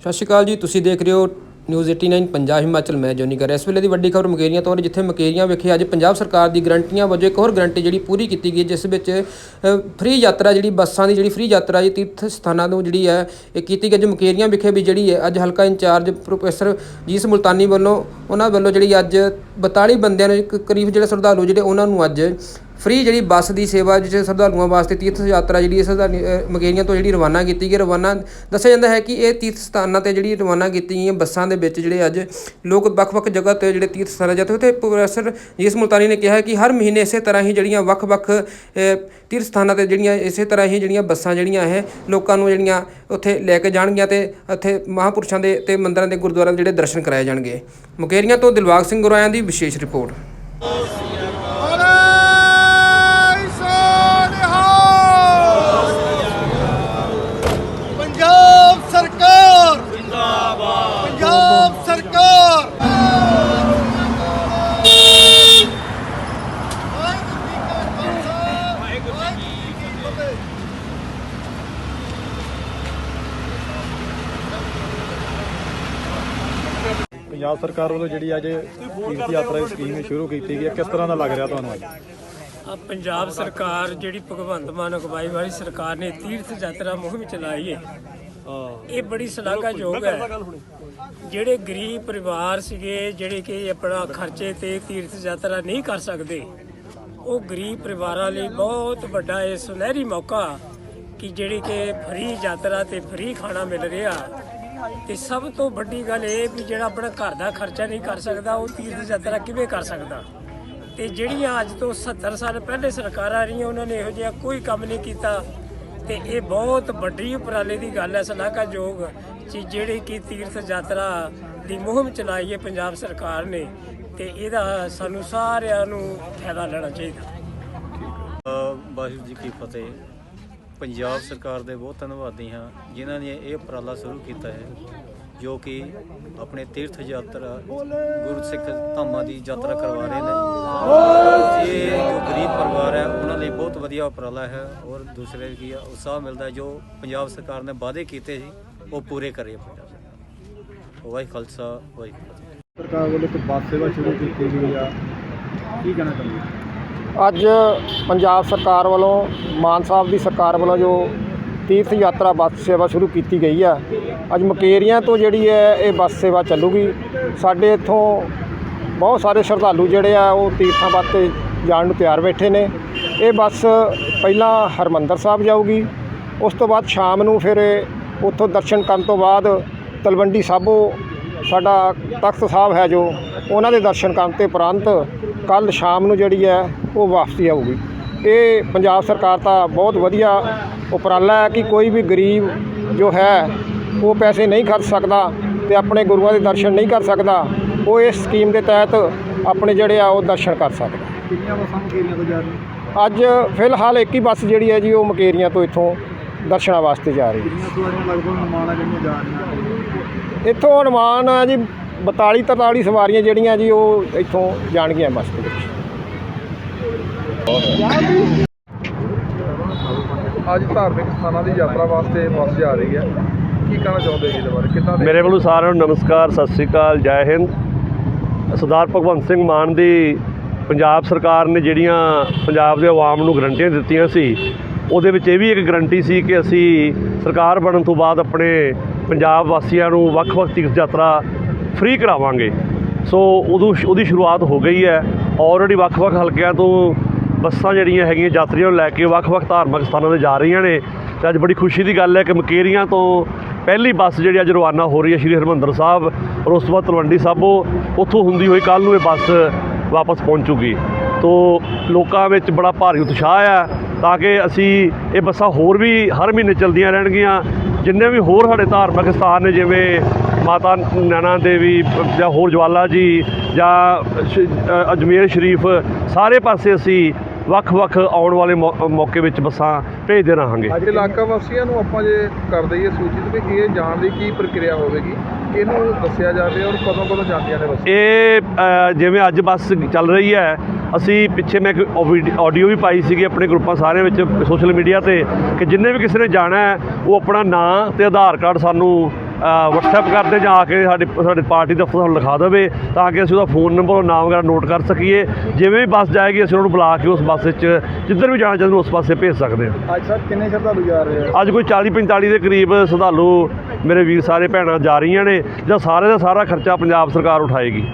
ਸਤਿ ਸ਼੍ਰੀ ਅਕਾਲ ਜੀ, ਤੁਸੀਂ ਦੇਖ ਰਹੇ ਹੋ ਨਿਊਜ਼ 89 ਪੰਜਾਬ ਹਿਮਾਚਲ। ਮੈਂ ਜੋਨੀ ਕਰ ਇਸ ਵੇਲੇ ਦੀ ਵੱਡੀ ਖਬਰ ਮਕੇਰੀਆਂ ਤੋਂ ਜਿੱਥੇ ਮਕੇਰੀਆਂ ਵਿਖੇ ਅੱਜ ਪੰਜਾਬ ਸਰਕਾਰ ਦੀ ਗਰੰਟੀਆਂ ਵਜੋਂ ਇੱਕ ਹੋਰ ਗਰੰਟੀ ਜਿਹੜੀ ਪੂਰੀ ਕੀਤੀ ਗਈ ਜਿਸ ਵਿੱਚ ਫ੍ਰੀ ਯਾਤਰਾ ਜਿਹੜੀ ਬੱਸਾਂ ਦੀ, ਜਿਹੜੀ ਫ੍ਰੀ ਯਾਤਰਾ ਜੀ ਤੀਰਥ ਸਥਾਨਾਂ ਤੋਂ ਜਿਹੜੀ ਹੈ, ਇਹ ਕੀਤੀ ਗਈ। ਅੱਜ ਮਕੇਰੀਆਂ ਵਿਖੇ ਵੀ ਜਿਹੜੀ ਹੈ, ਅੱਜ ਹਲਕਾ ਇੰਚਾਰਜ ਪ੍ਰੋਫੈਸਰ ਜੀਸ ਮੁਲਤਾਨੀ ਵੱਲੋਂ ਉਹਨਾਂ ਵੱਲੋਂ ਜਿਹੜੀ ਅੱਜ 42 ਬੰਦਿਆਂ ਨੂੰ ਕਰੀਬ ਜਿਹੜੇ ਸ਼ਰਧਾਲੂ ਜਿਹੜੇ ਉਹਨਾਂ ਨੂੰ ਅੱਜ ਫ੍ਰੀ ਜਿਹੜੀ ਬੱਸ ਦੀ ਸੇਵਾ ਜਿਸ ਸ਼ਰਧਾਲੂਆਂ ਵਾਸਤੇ ਤੀਰਥ ਯਾਤਰਾ ਜਿਹੜੀ ਇਸ ਮਕੇਰੀਆਂ ਤੋਂ ਜਿਹੜੀ ਰਵਾਨਾ ਕੀਤੀ ਗਈ, ਰਵਾਨਾ ਦੱਸਿਆ ਜਾਂਦਾ ਹੈ ਕਿ ਇਹ ਤੀਰਥ ਸਥਾਨਾਂ ਤੇ ਜਿਹੜੀ ਰਵਾਨਾ ਕੀਤੀ ਗਈਆਂ ਬੱਸਾਂ ਦੇ ਵਿੱਚ ਜਿਹੜੇ ਅੱਜ ਲੋਕ ਵੱਖ-ਵੱਖ ਜਗ੍ਹਾ ਤੇ ਜਿਹੜੇ ਤੀਰਥ ਸਥਾਨਾਂ ਜਾਂਦੇ ਉੱਥੇ ਪ੍ਰੋਫੈਸਰ ਜੀਸ ਮੁਲਤਾਨੀ ਨੇ ਕਿਹਾ ਕਿ ਹਰ ਮਹੀਨੇ ਇਸੇ ਤਰ੍ਹਾਂ ਹੀ ਜਿਹੜੀਆਂ ਵੱਖ-ਵੱਖ ਤੀਰਥ ਸਥਾਨਾਂ ਤੇ ਜਿਹੜੀਆਂ, ਇਸੇ ਤਰ੍ਹਾਂ ਹੀ ਜਿਹੜੀਆਂ ਬੱਸਾਂ ਜਿਹੜੀਆਂ ਹੈ ਲੋਕਾਂ ਨੂੰ ਜਿਹੜੀਆਂ ਉੱਥੇ ਲੈ ਕੇ ਜਾਣਗੀਆਂ ਤੇ ਉੱਥੇ ਮਹਾਂਪੁਰਸ਼ਾਂ ਦੇ ਤੇ ਮੰਦਰਾਂ ਦੇ ਗੁਰਦੁਆਰਿਆਂ ਦੇ ਜਿਹੜੇ ਦਰਸ਼ਨ ਕਰਾਏ ਜਾਣਗੇ। ਮੁਕੇਰੀਆਂ ਤੋਂ ਦਿਲਬਾਗ ਸਿੰਘ ਗੁਰਾਇਆਂ ਦੀ ਵਿਸ਼ੇਸ਼ ਰਿਪੋਰਟ ਬੋਲੇ ਸੋਨਿਹਾ ਪੰਜਾਬ ਸਰਕਾਰ ਜਿੰਦਾਬਾਦ ਪੰਜਾਬ ਸਰਕਾਰ ਵਾਹਿਗੁਰੂ ਜੀ ਕਾ ਖਾਲਸਾ ਵਾਹਿਗੁਰੂ ਜੀ ਕੀ ਫਤਿਹ ਪੰਜਾਬ ਸਰਕਾਰ ਵੱਲੋਂ ਜਿਹੜੀ ਅੱਜ ਤੀਰਥ ਯਾਤਰਾ ਦੀ ਸਕੀਮ ਸ਼ੁਰੂ ਕੀਤੀ ਗਈ ਹੈ ਕਿਸ ਤਰ੍ਹਾਂ ਦਾ ਲੱਗ ਰਿਹਾ ਤੁਹਾਨੂੰ ਅੱਜ? ਆ ਪੰਜਾਬ ਸਰਕਾਰ ਜਿਹੜੀ ਭਗਵੰਤ ਮਾਨ ਅਗਵਾਈ ਵਾਲੀ ਸਰਕਾਰ ਨੇ ਤੀਰਥ ਯਾਤਰਾ ਮੁਹਿੰਮ ਚਲਾਈ ਹੈ। ਇਹ ਬੜੀ ਸ਼ਲਾਘਾਯੋਗ ਹੈ। ਜਿਹੜੇ ਗਰੀਬ ਪਰਿਵਾਰ ਸੀਗੇ ਜਿਹੜੇ ਕਿ ਆਪਣਾ ਖਰਚੇ ਤੇ ਤੀਰਥ ਯਾਤਰਾ ਨਹੀਂ ਕਰ ਸਕਦੇ ਉਹ ਗਰੀਬ ਪਰਿਵਾਰਾਂ ਲਈ ਬਹੁਤ ਵੱਡਾ ਇਹ ਸੁਨਹਿਰੀ ਮੌਕਾ ਕਿ ਜਿਹੜੀ ਕਿ ਫ੍ਰੀ ਯਾਤਰਾ ਤੇ ਫ੍ਰੀ ਖਾਣਾ ਮਿਲ ਰਿਹਾ। ਤੇ ਸਭ ਤੋਂ ਵੱਡੀ ਗੱਲ ਇਹ ਵੀ ਜਿਹੜਾ ਆਪਣਾ ਘਰ ਦਾ ਖਰਚਾ ਨਹੀਂ ਕਰ ਸਕਦਾ, ਉਹ ਤੀਰਥ ਯਾਤਰਾ ਕਿਵੇਂ ਕਰ ਸਕਦਾ? ਤੇ ਜਿਹੜੀਆਂ ਅੱਜ ਤੋਂ 70 ਸਾਲ ਪਹਿਲੇ ਸਰਕਾਰਾਂ ਰਹੀਆਂ, ਉਹਨਾਂ ਨੇ ਇਹੋ ਜਿਹਾ ਕੋਈ ਕੰਮ ਨਹੀਂ ਕੀਤਾ। ਤੇ ਇਹ ਬਹੁਤ ਵੱਡੀ ਉਪਰਾਲੇ ਦੀ ਗੱਲ ਹੈ ਸ਼ਲਾਘਾਯੋਗ ਕਿ ਜਿਹੜੀ ਕਿ ਤੀਰਥ ਯਾਤਰਾ ਦੀ ਮੁਹਿੰਮ ਚਲਾਈ ਹੈ ਪੰਜਾਬ ਸਰਕਾਰ ਨੇ, ਤੇ ਇਹਦਾ ਸਾਨੂੰ ਸਾਰਿਆਂ ਨੂੰ ਫਾਇਦਾ ਲੈਣਾ ਚਾਹੀਦਾ। ਵਾਹਿਗੁਰੂ ਜੀ ਕੀ ਫਤਿਹ। ਪੰਜਾਬ ਸਰਕਾਰ ਦੇ ਬਹੁਤ ਧੰਨਵਾਦੀ ਹਾਂ, ਜਿਨ੍ਹਾਂ ਨੇ ਇਹ ਉਪਰਾਲਾ ਸ਼ੁਰੂ ਕੀਤਾ ਹੈ, ਜੋ ਕਿ ਆਪਣੇ ਤੀਰਥ ਯਾਤਰਾ ਗੁਰਸਿੱਖ ਧਾਮਾਂ ਦੀ ਯਾਤਰਾ ਕਰਵਾ ਰਹੇ ਨੇ। ਇਹ ਜੋ ਗਰੀਬ ਪਰਿਵਾਰ ਹੈ, ਉਹਨਾਂ ਲਈ ਬਹੁਤ ਵਧੀਆ ਉਪਰਾਲਾ ਹੈ ਔਰ ਦੂਸਰੇ ਕੀ ਉਤਸ਼ਾਹ ਮਿਲਦਾ ਜੋ ਪੰਜਾਬ ਸਰਕਾਰ ਨੇ ਵਾਅਦੇ ਕੀਤੇ ਸੀ, ਉਹ ਪੂਰੇ ਕਰੇ ਪੰਜਾਬ ਸਰਕਾਰ ਵਾਹਿਗੁਰੂ ਖਾਲਸਾ, ਵਾਹਿਗੁਰੂ। ਸਰਕਾਰ ਵੱਲੋਂ ਇੱਕ ਬੱਸ ਸੇਵਾ ਸ਼ੁਰੂ ਕੀਤੀ ਗਈ ਆ। ਕੀ ਕਹਿਣਾ ਚਾਹੁੰਦੇ ਅੱਜ ਪੰਜਾਬ ਸਰਕਾਰ ਵੱਲੋਂ ਮਾਨ ਸਾਹਿਬ ਦੀ ਸਰਕਾਰ ਵੱਲੋਂ ਜੋ ਤੀਰਥ ਯਾਤਰਾ ਬੱਸ ਸੇਵਾ ਸ਼ੁਰੂ ਕੀਤੀ ਗਈ ਆ, ਅੱਜ ਮਕੇਰੀਆਂ ਤੋਂ ਜਿਹੜੀ ਹੈ ਇਹ ਬੱਸ ਸੇਵਾ ਚੱਲੂਗੀ। ਸਾਡੇ ਇੱਥੋਂ ਬਹੁਤ ਸਾਰੇ ਸ਼ਰਧਾਲੂ ਜਿਹੜੇ ਆ ਉਹ ਤੀਰਥਾਂ ਵਾਸਤੇ ਜਾਣ ਨੂੰ ਤਿਆਰ ਬੈਠੇ ਨੇ। ਇਹ ਬੱਸ ਪਹਿਲਾਂ ਹਰਮੰਦਰ ਸਾਹਿਬ ਜਾਊਗੀ, ਉਸ ਤੋਂ ਬਾਅਦ ਸ਼ਾਮ ਨੂੰ ਫਿਰ ਉੱਥੋਂ ਦਰਸ਼ਨ ਕਰਨ ਤੋਂ ਬਾਅਦ ਤਲਵੰਡੀ ਸਾਬੋ ਸਾਡਾ ਤਖਤ ਸਾਹਿਬ ਹੈ ਜੋ, ਉਹਨਾਂ ਦੇ ਦਰਸ਼ਨ ਕਰਨ ਤੇ ਉਪਰੰਤ ਕੱਲ ਸ਼ਾਮ ਨੂੰ ਜਿਹੜੀ ਹੈ ਉਹ ਵਾਪਸੀ ਆਊਗੀ। ਇਹ ਪੰਜਾਬ ਸਰਕਾਰ ਦਾ ਬਹੁਤ ਵਧੀਆ ਉਪਰਾਲਾ ਹੈ ਕਿ ਕੋਈ ਵੀ ਗਰੀਬ ਜੋ ਹੈ ਉਹ ਪੈਸੇ ਨਹੀਂ ਖਰਚ ਸਕਦਾ ਤੇ ਆਪਣੇ ਗੁਰੂਆਂ ਦੇ ਦਰਸ਼ਨ ਨਹੀਂ ਕਰ ਸਕਦਾ। ਉਹ ਇਸ ਸਕੀਮ ਦੇ ਤਹਿਤ ਆਪਣੇ ਜਿਹੜੇ ਆ ਉਹ ਦਰਸ਼ਨ ਕਰ ਸਕਦਾ। ਕਿੰਨੀਆਂ ਬੱਸਾਂ ਮਕੇਰੀਆਂ ਤੋਂ ਜਾ ਰਹੀਆਂ? ਅੱਜ ਫਿਲਹਾਲ ਇੱਕ ਹੀ ਬੱਸ ਜਿਹੜੀ ਹੈ ਜੀ ਉਹ ਮਕੇਰੀਆਂ ਤੋਂ ਇੱਥੋਂ ਦਰਸ਼ਨਾਂ ਵਾਸਤੇ ਜਾ ਰਹੀ ਹੈ। ਆ ਇੱਥੋਂ ਅਨੁਮਾਨ ਹੈ ਜੀ 42 43 ਸਵਾਰੀਆਂ ਜਿਹੜੀਆਂ ਜੀ ਉਹ ਇੱਥੋਂ ਜਾਣਗੀਆਂ ਬੱਸ ਦੇ ਵਿੱਚ। ਅੱਜ ਧਾਰਮਿਕ ਸਥਾਨਾਂ ਦੀ ਯਾਤਰਾ ਵਾਸਤੇ ਬੱਸ ਜਾ ਰਹੀ ਹੈ। ਕੀ ਕਹਿਣਾ ਚਾਹੁੰਦੇ ਜੀ ਇਹਦੇ ਬਾਰੇ? ਕਿੱਦਾਂ ਦੇ ਮੇਰੇ ਵੱਲੋਂ ਸਾਰਿਆਂ ਨੂੰ ਨਮਸਕਾਰ, ਸਤਿ ਸ੍ਰੀ ਅਕਾਲ, ਜੈ ਹਿੰਦ। ਸਰਦਾਰ ਭਗਵੰਤ ਸਿੰਘ ਮਾਨ ਦੀ ਪੰਜਾਬ ਸਰਕਾਰ ਨੇ ਜਿਹੜੀਆਂ ਪੰਜਾਬ ਦੇ ਆਵਾਮ ਨੂੰ ਗਰੰਟੀਆਂ ਦਿੱਤੀਆਂ ਸੀ, ਉਹਦੇ ਵਿੱਚ ਇਹ ਵੀ ਇੱਕ ਗਰੰਟੀ ਸੀ ਕਿ ਅਸੀਂ ਸਰਕਾਰ ਬਣਨ ਤੋਂ ਬਾਅਦ ਆਪਣੇ ਪੰਜਾਬ ਵਾਸੀਆਂ ਨੂੰ ਵੱਖ-ਵੱਖ ਤੀਰਥ ਯਾਤਰਾ ਫ੍ਰੀ ਕਰਾਵਾਂਗੇ। ਸੋ ਉਦੋਂ ਸ਼, ਉਹਦੀ ਸ਼ੁਰੂਆਤ ਹੋ ਗਈ ਹੈ। ਆਲਰੇਡੀ ਵੱਖ-ਵੱਖ ਹਲਕਿਆਂ ਤੋਂ ਬੱਸਾਂ ਜਿਹੜੀਆਂ ਹੈਗੀਆਂ ਯਾਤਰੀਆਂ ਨੂੰ ਲੈ ਕੇ ਵੱਖ-ਵੱਖ ਧਾਰਮਿਕ ਸਥਾਨਾਂ ਤੇ ਜਾ ਰਹੀਆਂ ਨੇ ਤੇ ਅੱਜ ਬੜੀ ਖੁਸ਼ੀ ਦੀ ਗੱਲ ਹੈ ਕਿ ਮਕੇਰੀਆਂ ਤੋਂ ਪਹਿਲੀ ਬੱਸ ਜਿਹੜੀ ਅੱਜ ਰਵਾਨਾ ਹੋ ਰਹੀ ਹੈ ਸ਼੍ਰੀ ਹਰਿਮੰਦਰ ਸਾਹਿਬ ਔਰ ਉਸ ਤੋਂ ਬਾਅਦ ਤਲਵੰਡੀ ਸਾਬੋ ਉੱਥੋਂ ਹੁੰਦੀ ਹੋਈ ਕੱਲ ਨੂੰ ਇਹ ਬੱਸ ਵਾਪਸ ਪਹੁੰਚੂਗੀ ਤੋ ਲੋਕਾਂ ਵਿੱਚ ਬੜਾ ਭਾਰੀ ਉਤਸ਼ਾਹ ਆ ਤਾਂ ਕਿ ਅਸੀਂ ਇਹ ਬੱਸਾਂ ਹੋਰ ਵੀ ਹਰ ਮਹੀਨੇ ਚੱਲਦੀਆਂ ਰਹਿਣਗੀਆਂ, ਜਿੰਨੇ ਵੀ ਹੋਰ ਸਾਡੇ ਧਾਰਮਿਕ ਸਥਾਨ ਨੇ ਜਿਵੇਂ ਮਾਤਾ ਨੈਣਾ ਦੇਵੀ ਜਾਂ ਹੋਰ ਜਵਾਲਾ ਜੀ ਜਾਂ ਅਜਮੇਰ ਸ਼ਰੀਫ, ਸਾਰੇ ਪਾਸੇ ਅਸੀਂ ਵੱਖ-ਵੱਖ ਆਉਣ ਵਾਲੇ ਮੌਕੇ ਵਿੱਚ ਬੱਸਾਂ ਭੇਜਦੇ ਰਹਾਂਗੇ। ਅੱਜ ਇਲਾਕਾ ਵਾਸੀਆਂ ਨੂੰ ਆਪਾਂ ਜੇ ਕਰ ਦਈਏ ਸੂਚਿਤ ਵੀ ਇਹ ਜਾਣ ਦੀ ਕੀ ਪ੍ਰਕਿਰਿਆ ਹੋਵੇਗੀ ਇਹਨੂੰ ਦੱਸਿਆ ਜਾਵੇ ਔਰ ਕਦੋਂ ਕਦੋਂ ਜਾਂਦੀਆਂ ਨੇ ਬੱਸਾਂ? ਇਹ ਜਿਵੇਂ ਅੱਜ ਬੱਸ ਚੱਲ ਰਹੀ ਹੈ ਅਸੀਂ ਪਿੱਛੇ ਮੈਂ ਇੱਕ ਆਡੀਓ ਵੀ ਪਾਈ ਸੀਗੀ ਆਪਣੇ ਗਰੁੱਪਾਂ ਸਾਰਿਆਂ ਵਿੱਚ ਸੋਸ਼ਲ ਮੀਡੀਆ ਤੇ ਕਿ ਜਿੰਨੇ ਵੀ ਕਿਸੇ ਨੇ ਜਾਣਾ ਹੈ ਉਹ ਆਪਣਾ ਨਾਂ ਤੇ ਆਧਾਰ ਕਾਰਡ ਸਾਨੂੰ WhatsApp ਕਰਦੇ ਜਾਂ ਆ ਕੇ ਸਾਡੇ ਸਾਡੇ ਪਾਰਟੀ ਦਫ਼ਤਰ ਸਾਨੂੰ ਲਿਖਾ ਦੇਵੇ ਤਾਂ ਕਿ ਅਸੀਂ ਉਹਦਾ ਫੋਨ ਨੰਬਰ ਔਰ ਨਾਮ ਵਗੈਰਾ ਨੋਟ ਕਰ ਸਕੀਏ। ਜਿਵੇਂ ਵੀ ਬੱਸ ਜਾਏਗੀ ਅਸੀਂ ਉਹਨੂੰ ਬੁਲਾ ਕੇ ਉਸ ਬੱਸ ਵਿੱਚ ਜਿੱਧਰ ਵੀ ਜਾਣਾ ਚਾਹੁੰਦੇ ਉਸ ਪਾਸੇ ਭੇਜ ਸਕਦੇ ਹਾਂ। ਅੱਜ ਸਰ ਕਿੰਨੇ ਸ਼ਰਧਾਲੂ ਜਾ ਰਹੇ? ਆ ਅੱਜ ਕੋਈ 40 45 ਦੇ ਕਰੀਬ ਸ਼ਰਧਾਲੂ ਮੇਰੇ ਵੀਰ ਸਾਰੇ ਭੈਣਾਂ ਜਾ ਰਹੀਆਂ ਨੇ ਜਿਹਦਾ ਸਾਰੇ ਦਾ ਸਾਰਾ ਖਰਚਾ ਪੰਜਾਬ ਸਰਕਾਰ ਉਠਾਏਗੀ।